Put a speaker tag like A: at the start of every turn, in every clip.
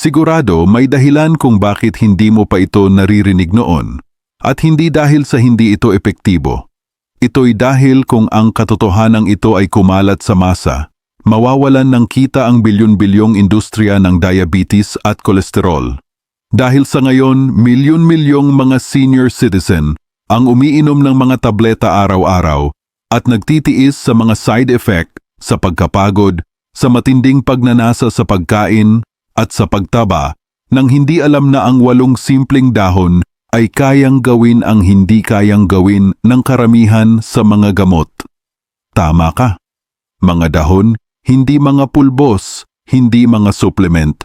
A: Sigurado may dahilan kung bakit hindi mo pa ito naririnig noon. At hindi dahil sa hindi ito epektibo. Ito'y dahil kung ang katotohanan ito ay kumalat sa masa, mawawalan ng kita ang bilyon-bilyong industriya ng diabetes at kolesterol. Dahil sa ngayon, milyon-milyong mga senior citizen ang umiinom ng mga tableta araw-araw at nagtitiis sa mga side effect sa pagkapagod, sa matinding pagnanasa sa pagkain at sa pagtaba nang hindi alam na ang walong simpleng dahon ay kayang gawin ang hindi kayang gawin ng karamihan sa mga gamot. Tama ka. Mga dahon, hindi mga pulbos, hindi mga supplement.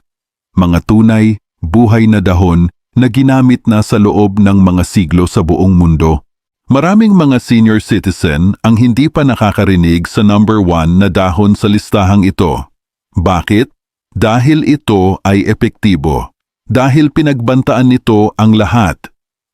A: Mga tunay, buhay na dahon na ginamit na sa loob ng mga siglo sa buong mundo. Maraming mga senior citizen ang hindi pa nakakarinig sa number one na dahon sa listahang ito. Bakit? Dahil ito ay epektibo. Dahil pinagbantaan nito ang lahat.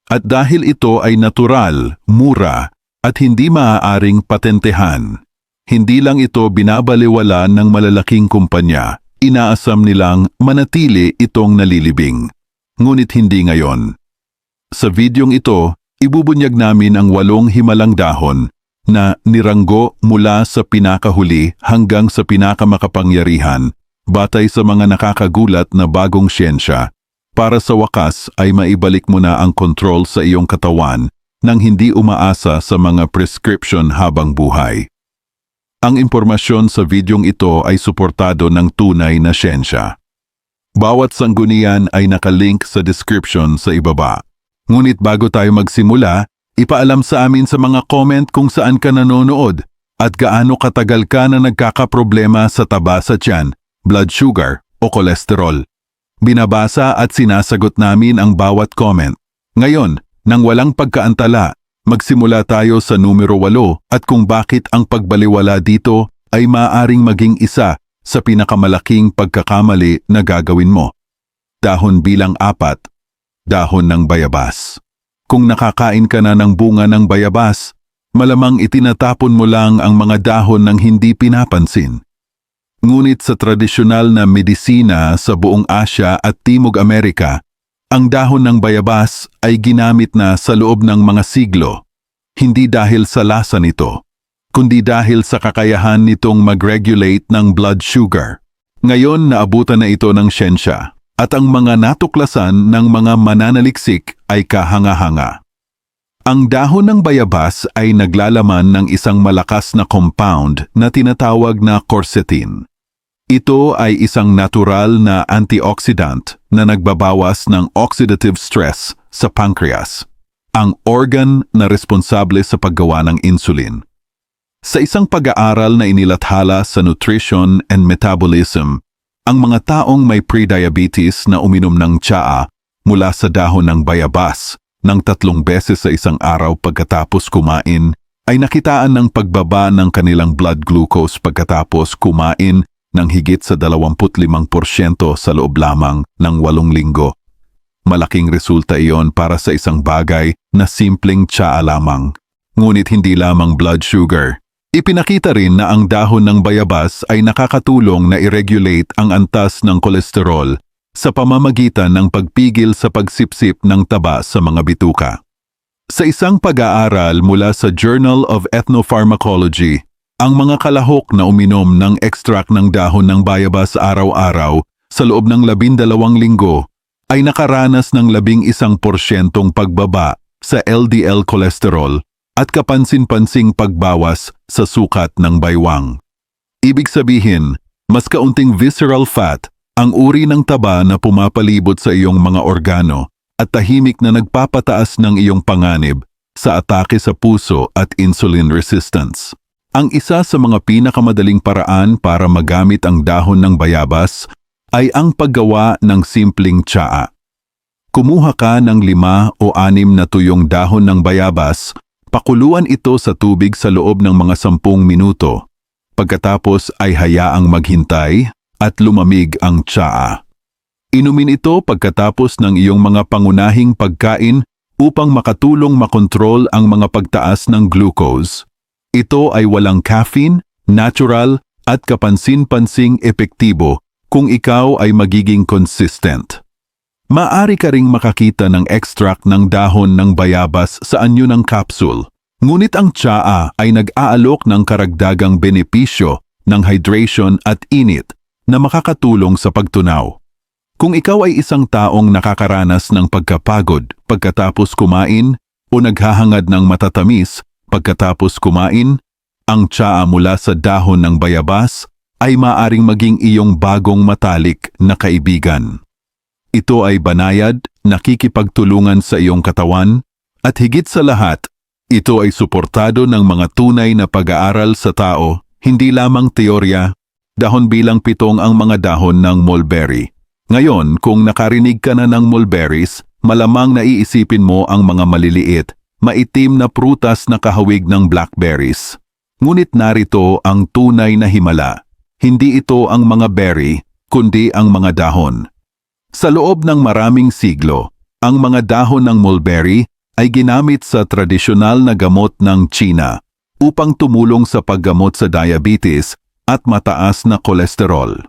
A: At dahil ito ay natural, mura, at hindi maaaring patentehan. Hindi lang ito binabaliwala ng malalaking kumpanya. Inaasam nilang manatili itong nalilibing. Ngunit hindi ngayon. Sa videong ito, ibubunyag namin ang walong himalang dahon na niranggo mula sa pinakahuli hanggang sa pinakamakapangyarihan batay sa mga nakakagulat na bagong siyensya para sa wakas ay maibalik mo na ang kontrol sa iyong katawan nang hindi umaasa sa mga prescription habang buhay. Ang impormasyon sa videong ito ay suportado ng tunay na siyensya. Bawat sanggunian ay nakalink sa description sa ibaba. Ngunit bago tayo magsimula, ipaalam sa amin sa mga comment kung saan ka nanonood at gaano katagal ka na nagkakaproblema sa taba sa tiyan, blood sugar o kolesterol. Binabasa at sinasagot namin ang bawat comment. Ngayon, nang walang pagkaantala, magsimula tayo sa numero 8 at kung bakit ang pagbaliwala dito ay maaring maging isa sa pinakamalaking pagkakamali na gagawin mo. Dahon bilang apat, dahon ng bayabas. Kung nakakain ka na ng bunga ng bayabas, malamang itinatapon mo lang ang mga dahon ng hindi pinapansin. Ngunit sa tradisyonal na medisina sa buong Asya at Timog Amerika, ang dahon ng bayabas ay ginamit na sa loob ng mga siglo, hindi dahil sa lasa nito, kundi dahil sa kakayahan nitong mag-regulate ng blood sugar. Ngayon naabutan na ito ng siyensya at ang mga natuklasan ng mga mananaliksik ay kahanga-hanga. Ang dahon ng bayabas ay naglalaman ng isang malakas na compound na tinatawag na quercetin. Ito ay isang natural na antioxidant na nagbabawas ng oxidative stress sa pancreas, ang organ na responsable sa paggawa ng insulin. Sa isang pag-aaral na inilathala sa Nutrition and Metabolism, ang mga taong may prediabetes na uminom ng tsaa mula sa dahon ng bayabas ng tatlong beses sa isang araw pagkatapos kumain ay nakitaan ng pagbaba ng kanilang blood glucose pagkatapos kumain ng higit sa 25% sa loob lamang ng walong linggo. Malaking resulta iyon para sa isang bagay na simpleng tsaa lamang. Ngunit hindi lamang blood sugar. Ipinakita rin na ang dahon ng bayabas ay nakakatulong na i-regulate ang antas ng kolesterol sa pamamagitan ng pagpigil sa pagsipsip ng taba sa mga bituka. Sa isang pag-aaral mula sa Journal of Ethnopharmacology, ang mga kalahok na uminom ng extract ng dahon ng bayabas araw-araw sa loob ng labindalawang linggo ay nakaranas ng labing isang porsyentong pagbaba sa LDL cholesterol at kapansin-pansing pagbawas sa sukat ng baywang. Ibig sabihin, mas kaunting visceral fat ang uri ng taba na pumapalibot sa iyong mga organo at tahimik na nagpapataas ng iyong panganib sa atake sa puso at insulin resistance. Ang isa sa mga pinakamadaling paraan para magamit ang dahon ng bayabas ay ang paggawa ng simpleng tsaa. Kumuha ka ng lima o anim na tuyong dahon ng bayabas, pakuluan ito sa tubig sa loob ng mga sampung minuto. Pagkatapos ay hayaang maghintay at lumamig ang tsaa. Inumin ito pagkatapos ng iyong mga pangunahing pagkain upang makatulong makontrol ang mga pagtaas ng glucose. Ito ay walang caffeine, natural at kapansin-pansing epektibo kung ikaw ay magiging consistent. Maari ka ring makakita ng extract ng dahon ng bayabas sa anyo ng capsule. Ngunit ang tsaa ay nag-aalok ng karagdagang benepisyo ng hydration at init na makakatulong sa pagtunaw. Kung ikaw ay isang taong nakakaranas ng pagkapagod pagkatapos kumain o naghahangad ng matatamis pagkatapos kumain, ang tsaa mula sa dahon ng bayabas ay maaring maging iyong bagong matalik na kaibigan. Ito ay banayad, nakikipagtulungan sa iyong katawan, at higit sa lahat, ito ay suportado ng mga tunay na pag-aaral sa tao, hindi lamang teorya, dahon bilang pitong ang mga dahon ng mulberry. Ngayon, kung nakarinig ka na ng mulberries, malamang naiisipin mo ang mga maliliit, maitim na prutas na kahawig ng blackberries. Ngunit narito ang tunay na himala. Hindi ito ang mga berry, kundi ang mga dahon. Sa loob ng maraming siglo, ang mga dahon ng mulberry ay ginamit sa tradisyonal na gamot ng China upang tumulong sa paggamot sa diabetes at mataas na kolesterol.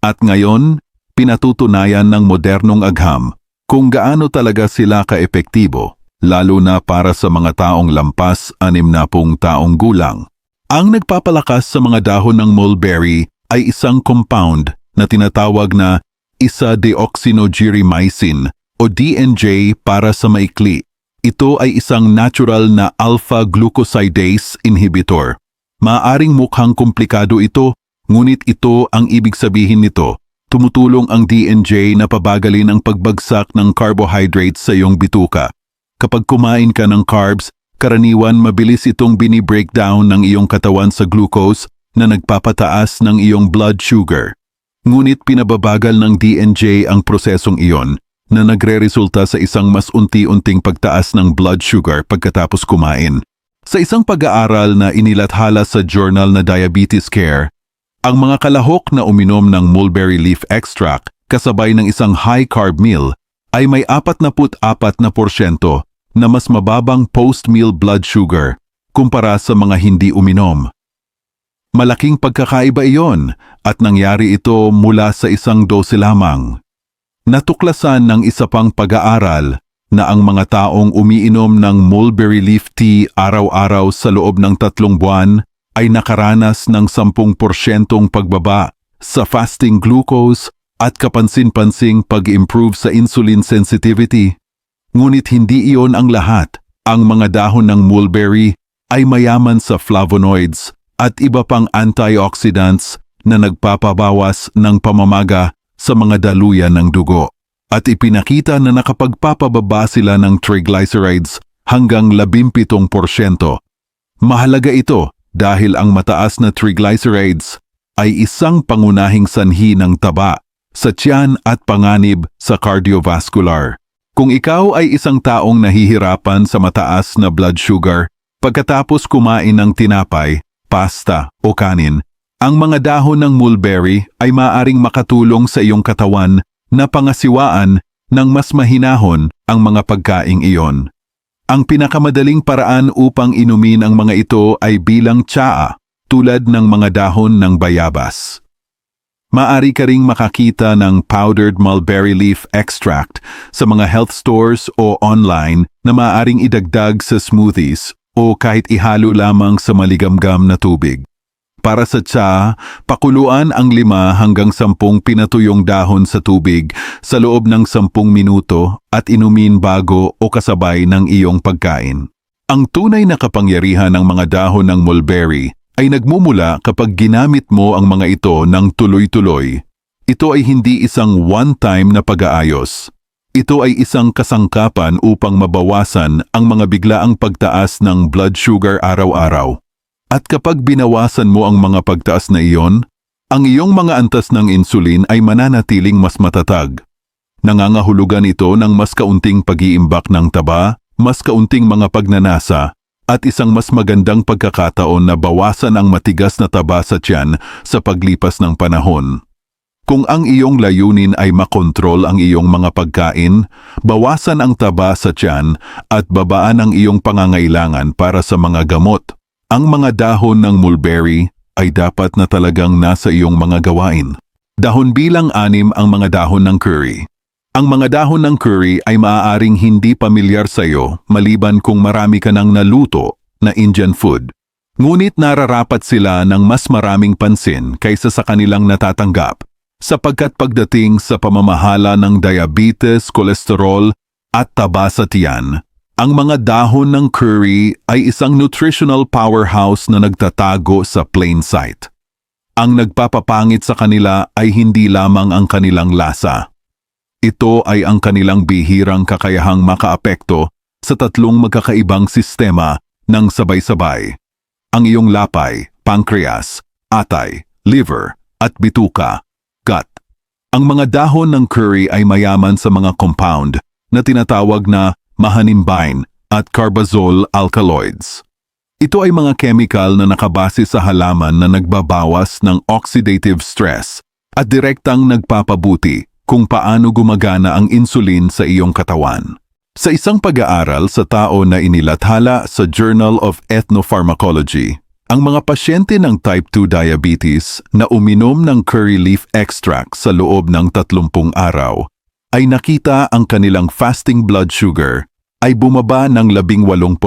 A: At ngayon, pinatutunayan ng modernong agham kung gaano talaga sila kaepektibo, lalo na para sa mga taong lampas anim na pung taong gulang. Ang nagpapalakas sa mga dahon ng mulberry ay isang compound na tinatawag na isa-deoxynogerymycin o DNJ para sa maikli. Ito ay isang natural na alpha-glucosidase inhibitor. Maaring mukhang komplikado ito, ngunit ito ang ibig sabihin nito. Tumutulong ang DNJ na pabagalin ang pagbagsak ng carbohydrates sa iyong bituka. Kapag kumain ka ng carbs, karaniwan mabilis itong bini-breakdown ng iyong katawan sa glucose na nagpapataas ng iyong blood sugar. Ngunit pinababagal ng DNJ ang prosesong iyon na nagre-resulta sa isang mas unti-unting pagtaas ng blood sugar pagkatapos kumain. Sa isang pag-aaral na inilathala sa journal na Diabetes Care, ang mga kalahok na uminom ng mulberry leaf extract kasabay ng isang high-carb meal ay may 44 na porsyento na mas mababang post-meal blood sugar kumpara sa mga hindi uminom. Malaking pagkakaiba iyon at nangyari ito mula sa isang dose lamang. Natuklasan ng isa pang pag-aaral na ang mga taong umiinom ng mulberry leaf tea araw-araw sa loob ng tatlong buwan ay nakaranas ng 10% pagbaba sa fasting glucose at kapansin-pansing pag-improve sa insulin sensitivity. Ngunit hindi iyon ang lahat. Ang mga dahon ng mulberry ay mayaman sa flavonoids at iba pang antioxidants na nagpapabawas ng pamamaga sa mga daluyan ng dugo. At ipinakita na nakapagpapababa sila ng triglycerides hanggang 17%. Mahalaga ito dahil ang mataas na triglycerides ay isang pangunahing sanhi ng taba sa tiyan at panganib sa cardiovascular. Kung ikaw ay isang taong nahihirapan sa mataas na blood sugar, pagkatapos kumain ng tinapay, pasta o kanin, ang mga dahon ng mulberry ay maaring makatulong sa iyong katawan na pangasiwaan ng mas mahinahon ang mga pagkaing iyon. Ang pinakamadaling paraan upang inumin ang mga ito ay bilang tsaa, tulad ng mga dahon ng bayabas. Maari ka ring makakita ng powdered mulberry leaf extract sa mga health stores o online na maaring idagdag sa smoothies o kahit ihalo lamang sa maligamgam na tubig. Para sa tsa, pakuluan ang lima hanggang sampung pinatuyong dahon sa tubig sa loob ng sampung minuto at inumin bago o kasabay ng iyong pagkain. Ang tunay na kapangyarihan ng mga dahon ng mulberry ay nagmumula kapag ginamit mo ang mga ito ng tuloy-tuloy. Ito ay hindi isang one-time na pag-aayos. Ito ay isang kasangkapan upang mabawasan ang mga biglaang pagtaas ng blood sugar araw-araw. At kapag binawasan mo ang mga pagtaas na iyon, ang iyong mga antas ng insulin ay mananatiling mas matatag. Nangangahulugan ito ng mas kaunting pag-iimbak ng taba, mas kaunting mga pagnanasa, at isang mas magandang pagkakataon na bawasan ang matigas na taba sa tiyan sa paglipas ng panahon. Kung ang iyong layunin ay makontrol ang iyong mga pagkain, bawasan ang taba sa tiyan at babaan ang iyong pangangailangan para sa mga gamot. Ang mga dahon ng mulberry ay dapat na talagang nasa iyong mga gawain. Dahon bilang anim ang mga dahon ng curry. Ang mga dahon ng curry ay maaaring hindi pamilyar sa iyo maliban kung marami ka nang naluto na Indian food. Ngunit nararapat sila ng mas maraming pansin kaysa sa kanilang natatanggap sapagkat pagdating sa pamamahala ng diabetes, kolesterol at taba sa tiyan, ang mga dahon ng curry ay isang nutritional powerhouse na nagtatago sa plain sight. Ang nagpapapangit sa kanila ay hindi lamang ang kanilang lasa. Ito ay ang kanilang bihirang kakayahang makaapekto sa tatlong magkakaibang sistema ng sabay-sabay. Ang iyong lapay, pancreas, atay, liver, at bituka, gut. Ang mga dahon ng curry ay mayaman sa mga compound na tinatawag na mahanimbine at carbazole alkaloids. Ito ay mga chemical na nakabase sa halaman na nagbabawas ng oxidative stress at direktang nagpapabuti kung paano gumagana ang insulin sa iyong katawan. Sa isang pag-aaral sa tao na inilathala sa Journal of Ethnopharmacology, ang mga pasyente ng type 2 diabetes na uminom ng curry leaf extract sa loob ng 30 araw ay nakita ang kanilang fasting blood sugar ay bumaba ng 18%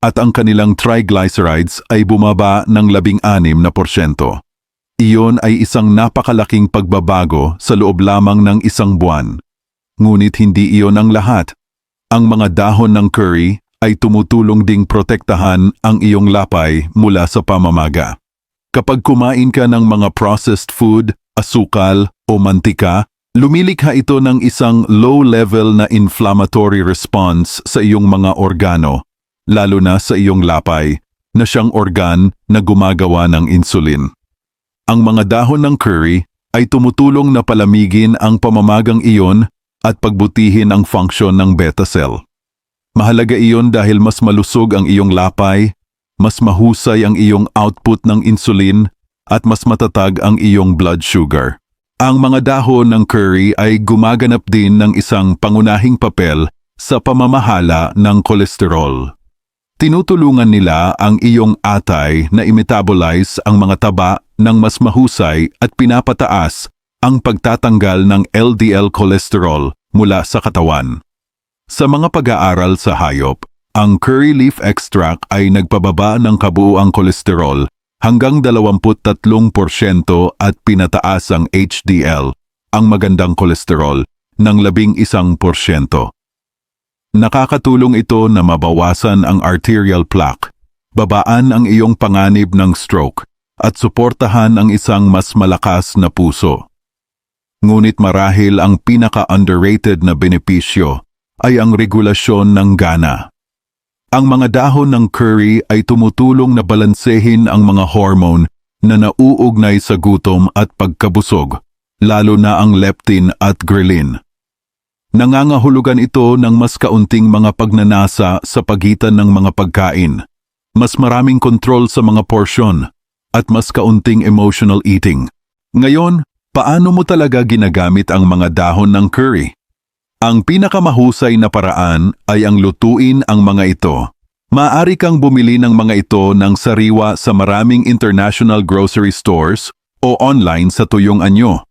A: at ang kanilang triglycerides ay bumaba ng 16%. Iyon ay isang napakalaking pagbabago sa loob lamang ng isang buwan. Ngunit hindi iyon ang lahat. Ang mga dahon ng curry ay tumutulong ding protektahan ang iyong lapay mula sa pamamaga. Kapag kumain ka ng mga processed food, asukal o mantika, lumilikha ito ng isang low-level na inflammatory response sa iyong mga organo, lalo na sa iyong lapay, na siyang organ na gumagawa ng insulin. Ang mga dahon ng curry ay tumutulong na palamigin ang pamamagang iyon at pagbutihin ang function ng beta cell. Mahalaga iyon dahil mas malusog ang iyong lapay, mas mahusay ang iyong output ng insulin, at mas matatag ang iyong blood sugar. Ang mga dahon ng curry ay gumaganap din ng isang pangunahing papel sa pamamahala ng kolesterol. Tinutulungan nila ang iyong atay na imetabolize ang mga taba ng mas mahusay at pinapataas ang pagtatanggal ng LDL cholesterol mula sa katawan. Sa mga pag-aaral sa hayop, ang curry leaf extract ay nagpababa ng kabuuang kolesterol hanggang 23% at pinataas ang HDL, ang magandang kolesterol, ng 11%. Nakakatulong ito na mabawasan ang arterial plaque, babaan ang iyong panganib ng stroke, at suportahan ang isang mas malakas na puso. Ngunit marahil ang pinaka-underrated na benepisyo ay ang regulasyon ng gana. Ang mga dahon ng curry ay tumutulong na balansehin ang mga hormone na nauugnay sa gutom at pagkabusog, lalo na ang leptin at ghrelin. Nangangahulugan ito ng mas kaunting mga pagnanasa sa pagitan ng mga pagkain, mas maraming kontrol sa mga porsyon, at mas kaunting emotional eating. Ngayon, Paano mo talaga ginagamit ang mga dahon ng curry? Ang pinakamahusay na paraan ay ang lutuin ang mga ito. Maaari kang bumili ng mga ito ng sariwa sa maraming international grocery stores o online sa tuyong anyo.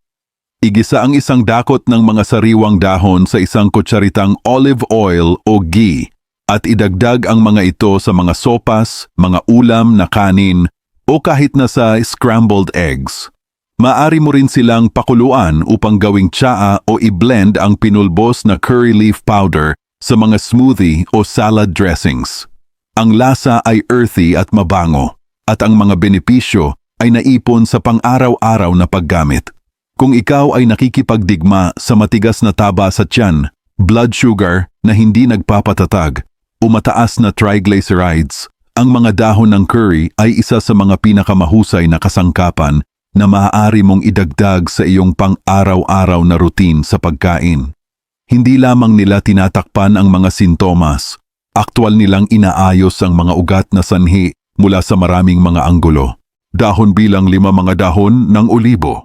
A: Igisa ang isang dakot ng mga sariwang dahon sa isang kutsaritang olive oil o ghee at idagdag ang mga ito sa mga sopas, mga ulam na kanin o kahit na sa scrambled eggs. Maari mo rin silang pakuluan upang gawing tsaa o i-blend ang pinulbos na curry leaf powder sa mga smoothie o salad dressings. Ang lasa ay earthy at mabango, at ang mga benepisyo ay naipon sa pang-araw-araw na paggamit. Kung ikaw ay nakikipagdigma sa matigas na taba sa tiyan, blood sugar na hindi nagpapatatag, o mataas na triglycerides, ang mga dahon ng curry ay isa sa mga pinakamahusay na kasangkapan na maaari mong idagdag sa iyong pang-araw-araw na routine sa pagkain. Hindi lamang nila tinatakpan ang mga sintomas, aktwal nilang inaayos ang mga ugat na sanhi mula sa maraming mga anggulo. Dahon bilang lima mga dahon ng olibo.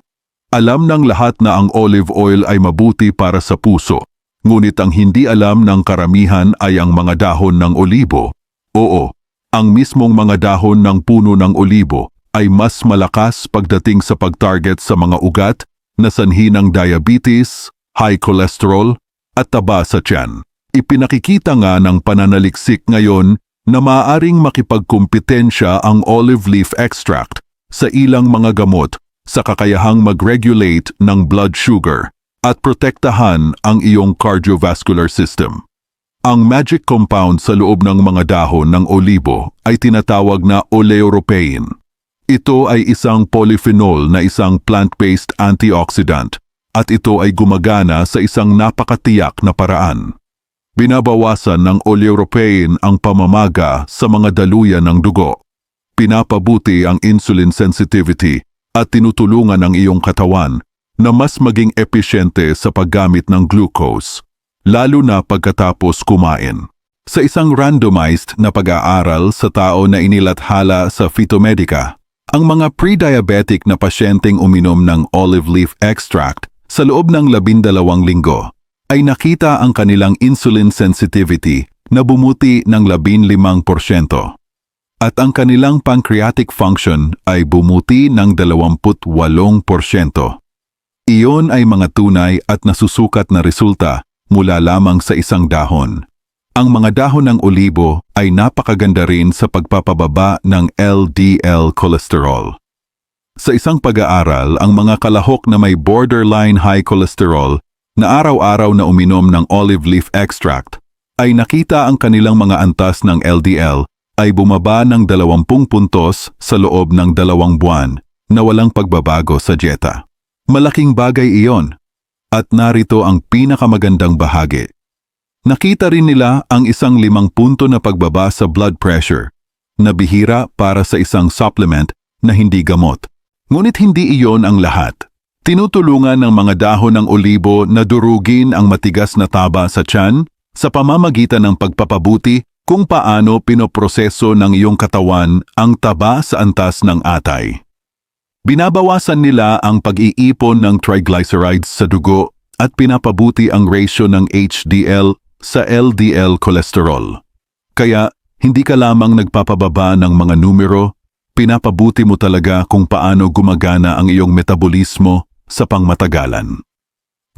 A: Alam ng lahat na ang olive oil ay mabuti para sa puso, ngunit ang hindi alam ng karamihan ay ang mga dahon ng olibo. Oo, ang mismong mga dahon ng puno ng olibo ay mas malakas pagdating sa pagtarget sa mga ugat na sanhi ng diabetes, high cholesterol at taba sa tiyan. Ipinakikita nga ng pananaliksik ngayon na maaaring makipagkumpetensya ang olive leaf extract sa ilang mga gamot sa kakayahang mag-regulate ng blood sugar at protektahan ang iyong cardiovascular system. Ang magic compound sa loob ng mga dahon ng olibo ay tinatawag na oleuropein. Ito ay isang polyphenol na isang plant-based antioxidant at ito ay gumagana sa isang napakatiyak na paraan. Binabawasan ng oleuropein ang pamamaga sa mga daluyan ng dugo. Pinapabuti ang insulin sensitivity at tinutulungan ang iyong katawan na mas maging epesyente sa paggamit ng glucose, lalo na pagkatapos kumain. Sa isang randomized na pag-aaral sa tao na inilathala sa Phytomedica, ang mga pre-diabetic na pasyenteng uminom ng olive leaf extract sa loob ng labindalawang linggo ay nakita ang kanilang insulin sensitivity na bumuti ng 15%. At ang kanilang pancreatic function ay bumuti ng 28%. Iyon ay mga tunay at nasusukat na resulta mula lamang sa isang dahon. Ang mga dahon ng olibo ay napakaganda rin sa pagpapababa ng LDL cholesterol. Sa isang pag-aaral, ang mga kalahok na may borderline high cholesterol na araw-araw na uminom ng olive leaf extract ay nakita ang kanilang mga antas ng LDL ay bumaba ng 20 puntos sa loob ng dalawang buwan na walang pagbabago sa dieta. Malaking bagay iyon. At narito ang pinakamagandang bahagi. Nakita rin nila ang isang limang punto na pagbaba sa blood pressure na bihira para sa isang supplement na hindi gamot. Ngunit hindi iyon ang lahat. Tinutulungan ng mga dahon ng olibo na durugin ang matigas na taba sa tiyan sa pamamagitan ng pagpapabuti kung paano pinoproseso ng iyong katawan ang taba sa antas ng atay. Binabawasan nila ang pag-iipon ng triglycerides sa dugo at pinapabuti ang ratio ng HDL sa LDL cholesterol. Kaya, hindi ka lamang nagpapababa ng mga numero, pinapabuti mo talaga kung paano gumagana ang iyong metabolismo sa pangmatagalan.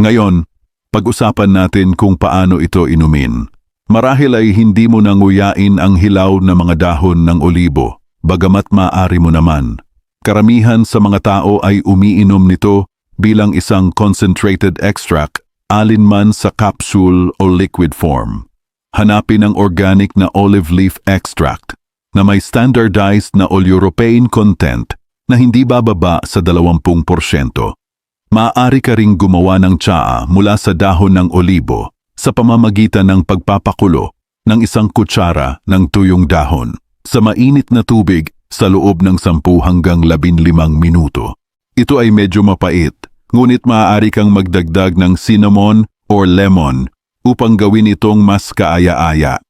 A: Ngayon, pag-usapan natin kung paano ito inumin. Marahil ay hindi mo nanguyain ang hilaw na mga dahon ng olibo, bagamat maaari mo naman. Karamihan sa mga tao ay umiinom nito bilang isang concentrated extract alinman sa capsule o liquid form. Hanapin ang organic na olive leaf extract na may standardized na oleuropein content na hindi bababa sa 20%. Maaari ka ring gumawa ng tsaa mula sa dahon ng olibo sa pamamagitan ng pagpapakulo ng isang kutsara ng tuyong dahon sa mainit na tubig sa loob ng 10 hanggang 15 minuto. Ito ay medyo mapait, ngunit maaari kang magdagdag ng cinnamon or lemon upang gawin itong mas kaaya-aya.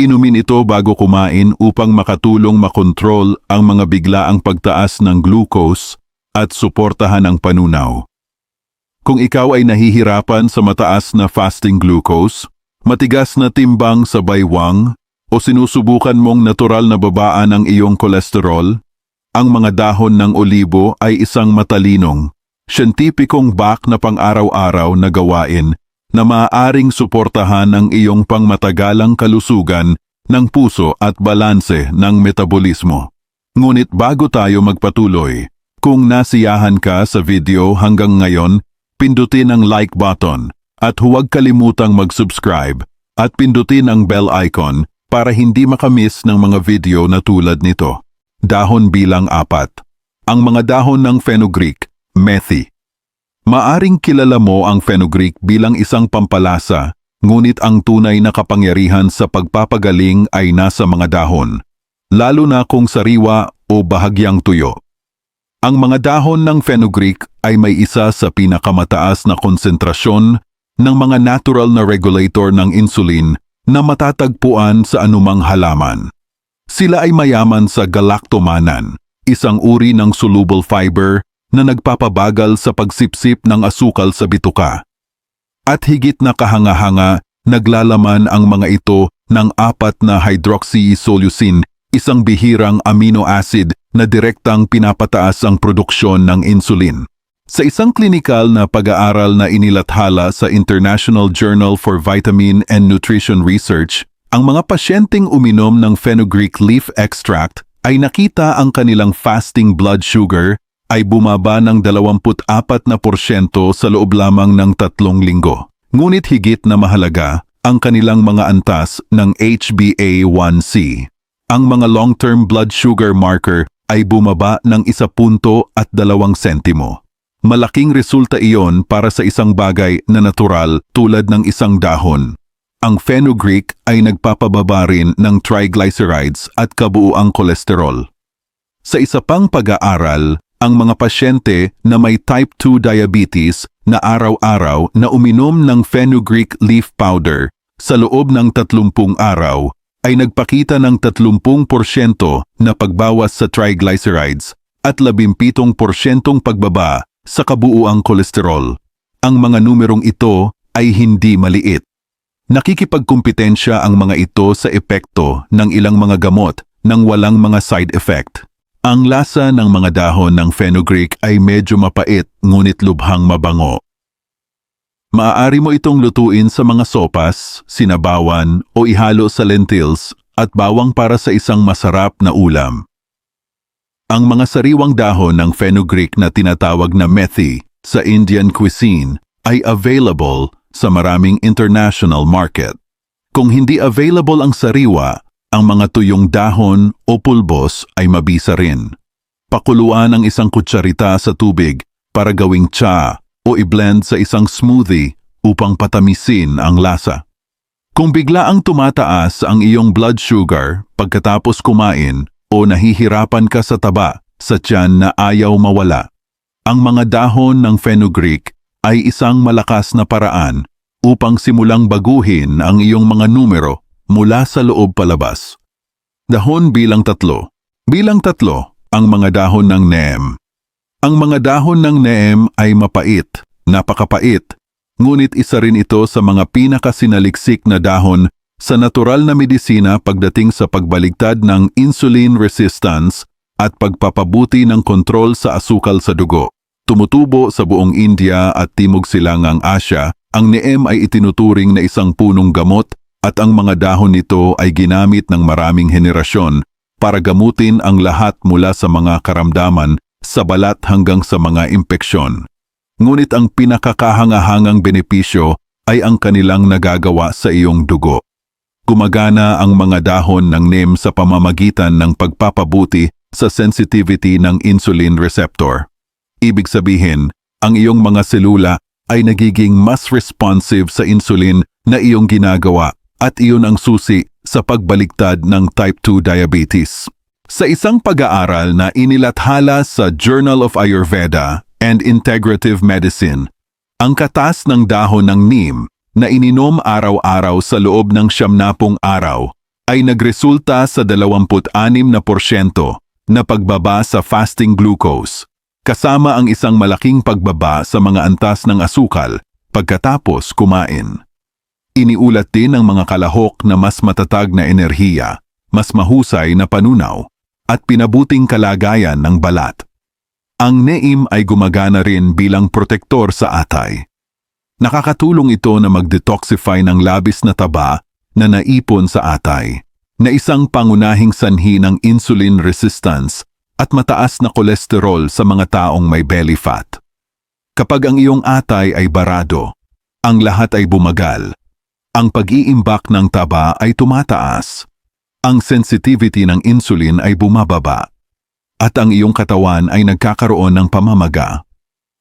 A: Inumin ito bago kumain upang makatulong makontrol ang mga biglaang pagtaas ng glucose at suportahan ang panunaw. Kung ikaw ay nahihirapan sa mataas na fasting glucose, matigas na timbang sa baywang, o sinusubukan mong natural na babaan ang iyong kolesterol, ang mga dahon ng olibo ay isang matalinong, siyentipikong bak na pang-araw-araw na gawain na maaaring suportahan ang iyong pangmatagalang kalusugan ng puso at balanse ng metabolismo. Ngunit bago tayo magpatuloy, kung nasiyahan ka sa video hanggang ngayon, pindutin ang like button at huwag kalimutang mag-subscribe at pindutin ang bell icon para hindi makamiss ng mga video na tulad nito. Dahon bilang apat. Ang mga dahon ng fenugreek, methi. Maaring kilala mo ang fenugreek bilang isang pampalasa, ngunit ang tunay na kapangyarihan sa pagpapagaling ay nasa mga dahon, lalo na kung sariwa o bahagyang tuyo. Ang mga dahon ng fenugreek ay may isa sa pinakamataas na konsentrasyon ng mga natural na regulator ng insulin na matatagpuan sa anumang halaman. Sila ay mayaman sa galactomanan, isang uri ng soluble fiber na nagpapabagal sa pagsipsip ng asukal sa bituka. At higit na kahanga-hanga, naglalaman ang mga ito ng apat na hydroxysoleucine isang bihirang amino acid na direktang pinapataas ang produksyon ng insulin. Sa isang klinikal na pag-aaral na inilathala sa International Journal for Vitamin and Nutrition Research, ang mga pasyenteng uminom ng fenugreek leaf extract ay nakita ang kanilang fasting blood sugar ay bumaba ng 24% sa loob lamang ng tatlong linggo. Ngunit higit na mahalaga ang kanilang mga antas ng HbA1c. Ang mga long-term blood sugar marker ay bumaba ng isa punto at dalawang sentimo. Malaking resulta iyon para sa isang bagay na natural tulad ng isang dahon. Ang fenugreek ay nagpapababa rin ng triglycerides at kabuuang kolesterol. Sa isa pang pag-aaral, ang mga pasyente na may type 2 diabetes na araw-araw na uminom ng fenugreek leaf powder sa loob ng 30 araw ay nagpakita ng 30% na pagbawas sa triglycerides at 17% pagbaba sa kabuuang kolesterol. Ang mga numerong ito ay hindi maliit. Nakikipagkumpetensya ang mga ito sa epekto ng ilang mga gamot nang walang mga side effect. Ang lasa ng mga dahon ng fenugreek ay medyo mapait ngunit lubhang mabango. Maaari mo itong lutuin sa mga sopas, sinabawan o ihalo sa lentils at bawang para sa isang masarap na ulam. Ang mga sariwang dahon ng fenugreek na tinatawag na methi sa Indian cuisine ay available sa maraming international market. Kung hindi available ang sariwa, ang mga tuyong dahon o pulbos ay mabisa rin. Pakuluan ang isang kutsarita sa tubig para gawing tsa o i-blend sa isang smoothie upang patamisin ang lasa. Kung bigla ang tumataas ang iyong blood sugar pagkatapos kumain o nahihirapan ka sa taba sa tiyan na ayaw mawala, ang mga dahon ng fenugreek ay isang malakas na paraan upang simulang baguhin ang iyong mga numero mula sa loob palabas. Dahon bilang tatlo. Bilang tatlo, ang mga dahon ng neem. Ang mga dahon ng neem ay mapait, napakapait, ngunit isa rin ito sa mga pinakasinaliksik na dahon sa natural na medisina pagdating sa pagbaligtad ng insulin resistance at pagpapabuti ng kontrol sa asukal sa dugo. Tumutubo sa buong India at Timog Silangang Asya, ang neem ay itinuturing na isang punong gamot at ang mga dahon nito ay ginamit ng maraming henerasyon para gamutin ang lahat mula sa mga karamdaman sa balat hanggang sa mga impeksyon. Ngunit ang pinakakahangahangang benepisyo ay ang kanilang nagagawa sa iyong dugo. Gumagana ang mga dahon ng neem sa pamamagitan ng pagpapabuti sa sensitivity ng insulin receptor. Ibig sabihin, ang iyong mga selula ay nagiging mas responsive sa insulin na iyong ginagawa at iyon ang susi sa pagbaligtad ng type 2 diabetes. Sa isang pag-aaral na inilathala sa Journal of Ayurveda and Integrative Medicine, ang katas ng dahon ng neem na ininom araw-araw sa loob ng siyamnapong araw ay nagresulta sa 26% na pagbaba sa fasting glucose kasama ang isang malaking pagbaba sa mga antas ng asukal pagkatapos kumain. Iniulat din ng mga kalahok na mas matatag na enerhiya, mas mahusay na panunaw, at pinabuting kalagayan ng balat. Ang neim ay gumagana rin bilang protektor sa atay. Nakakatulong ito na mag-detoxify ng labis na taba na naipon sa atay, na isang pangunahing sanhi ng insulin resistance at mataas na kolesterol sa mga taong may belly fat. Kapag ang iyong atay ay barado, ang lahat ay bumagal. Ang pag-iimbak ng taba ay tumataas. Ang sensitivity ng insulin ay bumababa. At ang iyong katawan ay nagkakaroon ng pamamaga.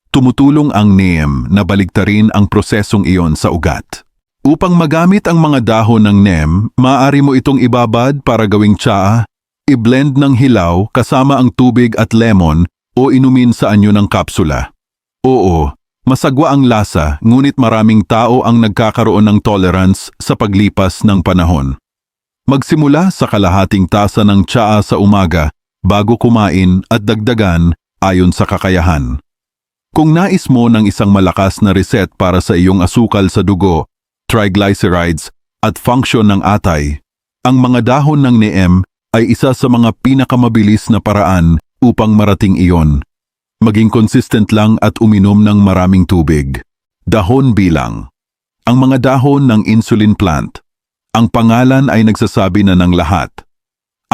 A: Tumutulong ang NEM na baligtarin ang prosesong iyon sa ugat. Upang magamit ang mga dahon ng NEM, maaari mo itong ibabad para gawing tsaa i-blend ng hilaw kasama ang tubig at lemon o inumin sa anyo ng kapsula. Oo, masagwa ang lasa ngunit maraming tao ang nagkakaroon ng tolerance sa paglipas ng panahon. Magsimula sa kalahating tasa ng tsaa sa umaga bago kumain at dagdagan ayon sa kakayahan. Kung nais mo ng isang malakas na reset para sa iyong asukal sa dugo, triglycerides at function ng atay, ang mga dahon ng neem ay isa sa mga pinakamabilis na paraan upang marating iyon. Maging consistent lang at uminom ng maraming tubig. Dahon bilang. Ang mga dahon ng insulin plant. Ang pangalan ay nagsasabi na ng lahat.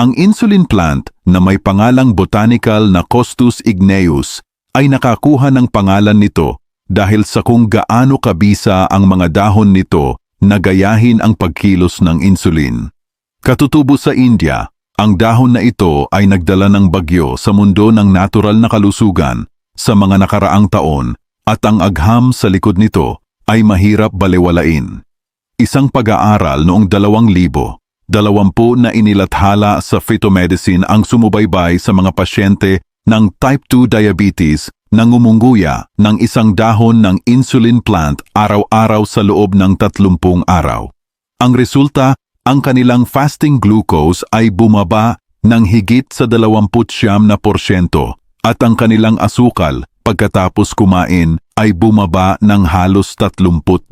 A: Ang insulin plant na may pangalang botanical na Costus igneus ay nakakuha ng pangalan nito dahil sa kung gaano kabisa ang mga dahon nito na gayahin ang pagkilos ng insulin. Katutubo sa India, ang dahon na ito ay nagdala ng bagyo sa mundo ng natural na kalusugan sa mga nakaraang taon at ang agham sa likod nito ay mahirap balewalain. Isang pag-aaral noong 2000, dalawampu na inilathala sa phytomedicine ang sumubaybay sa mga pasyente ng type 2 diabetes na ngumunguya ng isang dahon ng insulin plant araw-araw sa loob ng 30 araw. Ang resulta, ang kanilang fasting glucose ay bumaba ng higit sa 29 na porsyento at ang kanilang asukal pagkatapos kumain ay bumaba ng halos 32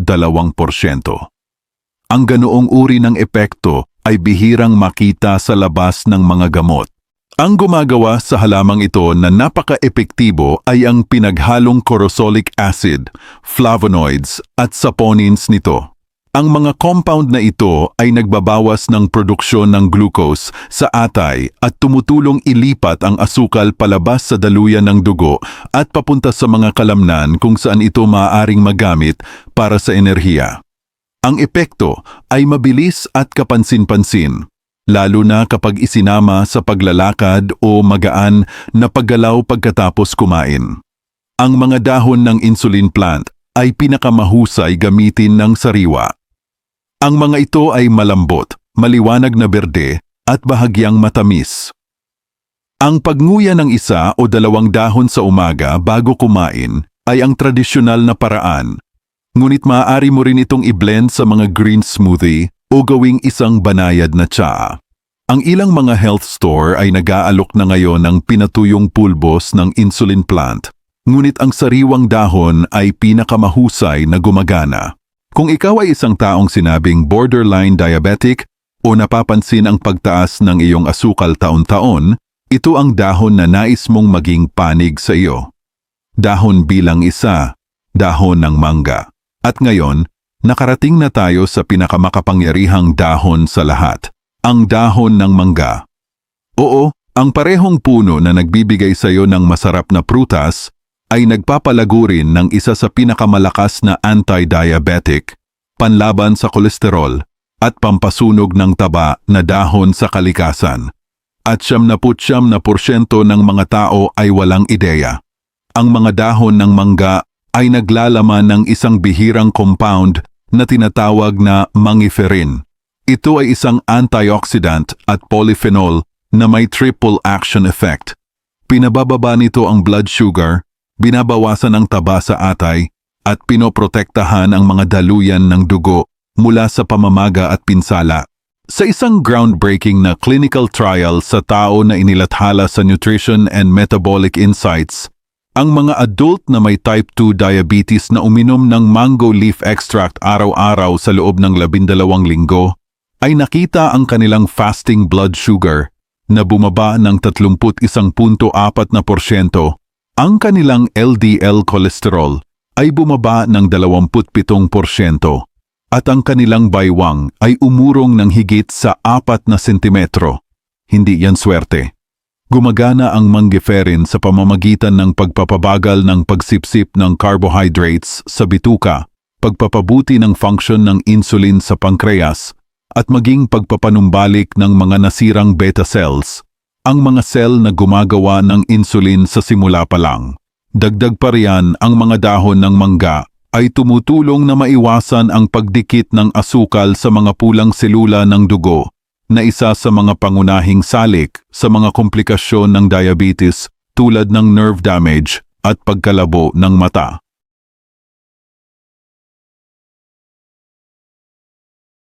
A: porsyento. Ang ganoong uri ng epekto ay bihirang makita sa labas ng mga gamot. Ang gumagawa sa halamang ito na napaka-epektibo ay ang pinaghalong corosolic acid, flavonoids at saponins nito. Ang mga compound na ito ay nagbabawas ng produksyon ng glucose sa atay at tumutulong ilipat ang asukal palabas sa daluyan ng dugo at papunta sa mga kalamnan kung saan ito maaaring magamit para sa enerhiya. Ang epekto ay mabilis at kapansin-pansin, lalo na kapag isinama sa paglalakad o magaan na paggalaw pagkatapos kumain. Ang mga dahon ng insulin plant ay pinakamahusay gamitin ng sariwa. Ang mga ito ay malambot, maliwanag na berde at bahagyang matamis. Ang pagnguya ng isa o dalawang dahon sa umaga bago kumain ay ang tradisyonal na paraan Ngunit maaari mo rin itong i-blend sa mga green smoothie o gawing isang banayad na tsaa. Ang ilang mga health store ay nag-aalok na ngayon ng pinatuyong pulbos ng insulin plant. Ngunit ang sariwang dahon ay pinakamahusay na gumagana. Kung ikaw ay isang taong sinabing borderline diabetic o napapansin ang pagtaas ng iyong asukal taon-taon, ito ang dahon na nais mong maging panig sa iyo. Dahon bilang isa, dahon ng mangga. At ngayon, nakarating na tayo sa pinakamakapangyarihang dahon sa lahat, ang dahon ng mangga. Oo, ang parehong puno na nagbibigay sa iyo ng masarap na prutas ay nagpapalago rin ng isa sa pinakamalakas na anti-diabetic, panlaban sa kolesterol, at pampasunog ng taba na dahon sa kalikasan. At siyam na putsyam na porsyento ng mga tao ay walang ideya. Ang mga dahon ng mangga ay naglalaman ng isang bihirang compound na tinatawag na mangiferin. Ito ay isang antioxidant at polyphenol na may triple action effect. Pinabababa nito ang blood sugar, binabawasan ang taba sa atay, at pinoprotektahan ang mga daluyan ng dugo mula sa pamamaga at pinsala. Sa isang groundbreaking na clinical trial sa tao na inilathala sa Nutrition and Metabolic Insights, ang mga adult na may type 2 diabetes na uminom ng mango leaf extract araw-araw sa loob ng labindalawang linggo ay nakita ang kanilang fasting blood sugar na bumaba ng 31.4%. Ang kanilang LDL cholesterol ay bumaba ng 27% at ang kanilang baywang ay umurong ng higit sa 4 na sentimetro. Hindi yan swerte. Gumagana ang mangiferin sa pamamagitan ng pagpapabagal ng pagsipsip ng carbohydrates sa bituka, pagpapabuti ng function ng insulin sa pankreas, at maging pagpapanumbalik ng mga nasirang beta cells, ang mga cell na gumagawa ng insulin sa simula pa lang. Dagdag pa riyan ang mga dahon ng mangga ay tumutulong na maiwasan ang pagdikit ng asukal sa mga pulang selula ng dugo na isa sa mga pangunahing salik sa mga komplikasyon ng diabetes tulad ng nerve damage at pagkalabo ng mata.